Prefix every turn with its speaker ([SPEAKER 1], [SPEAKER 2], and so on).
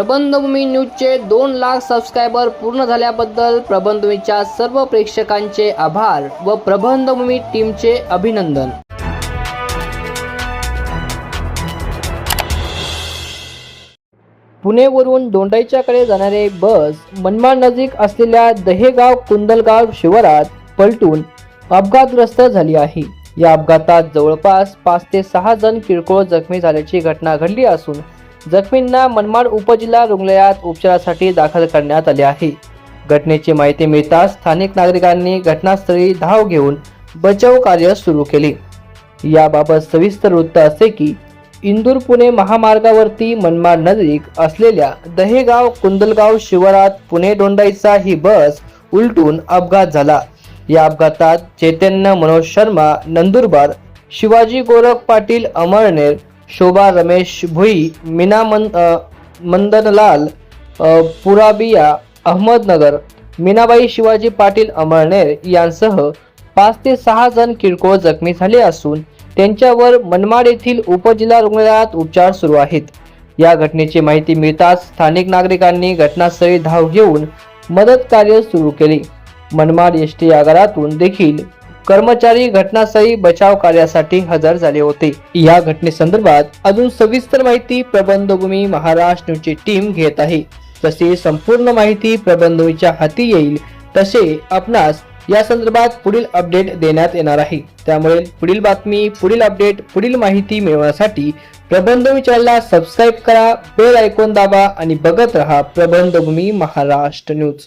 [SPEAKER 1] प्रबंधभूमी न्यूजचे दोन लाख सबस्क्रायबर पूर्ण झाल्याबद्दल प्रबंधभूमीच्या सर्व प्रेक्षकांचे आभार व प्रबंधभूमी टीमचे अभिनंदन. पुणेवरून दोंडाईच्याकडे जाणारे बस मनमाड नजीक असलेल्या दहेगाव कुंदलगाव शिवारात पलटून अपघातग्रस्त झाली आहे. या अपघातात जवळपास पाच ते सहा जण किरकोळ जखमी झाल्याची घटना घडली असून जखमींना मनमाड उपजिल्हा रुग्णालयात उपचारासाठी दाखल करण्यात आले आहे. घटनेची माहिती मिळताच स्थानिक नागरिकांनी घटनास्थळी धाव घेऊन बचाव कार्य सुरू केले. याबाबत सविस्तर वृत्त असे की इंदूर पुणे महामार्गावरती मनमाड नजीक असलेल्या दहेगाव कुंदलगाव शिवारात पुणे डोंडाईचा ही बस उलटून अपघात झाला. या अपघातात चैतन्य मनोज शर्मा नंदुरबार शिवाजी गोरख पाटील अमळनेर शोभा रमेश भुई मीना मन मंदनलाल पुराबिया अहमदनगर मीनाबाई शिवाजी पाटील अमळनेर यांसह पाच ते सहा जण किरकोळ जखमी झाले असून त्यांच्यावर मनमाड येथील उपजिल्हा रुग्णालयात उपचार सुरू आहेत. या घटनेची माहिती मिळताच स्थानिक नागरिकांनी घटनास्थळी धाव घेऊन मदत कार्य सुरू केले. मनमाड एस टी आगारातून देखील कर्मचारी घटनास्थळी बचाव कार्यासाठी हजर झाले होते. या घटनेसंदर्भात अजून सविस्तर माहिती प्रबंधभूमी महाराष्ट्र न्यूजची टीम घेत आहे. जसे संपूर्ण माहिती प्रबंधभूमीच्या हाती येईल तसे आपणास या संदर्भात पुढील अपडेट देण्यात येणार आहे. त्यामुळे पुढील बातमी पुढील अपडेट पुढील माहिती मिळवण्यासाठी प्रबंधभूमी चॅनलला सबस्क्राईब करा बेल ऐकून दाबा आणि बघत रहा प्रबंधभूमी महाराष्ट्र न्यूज.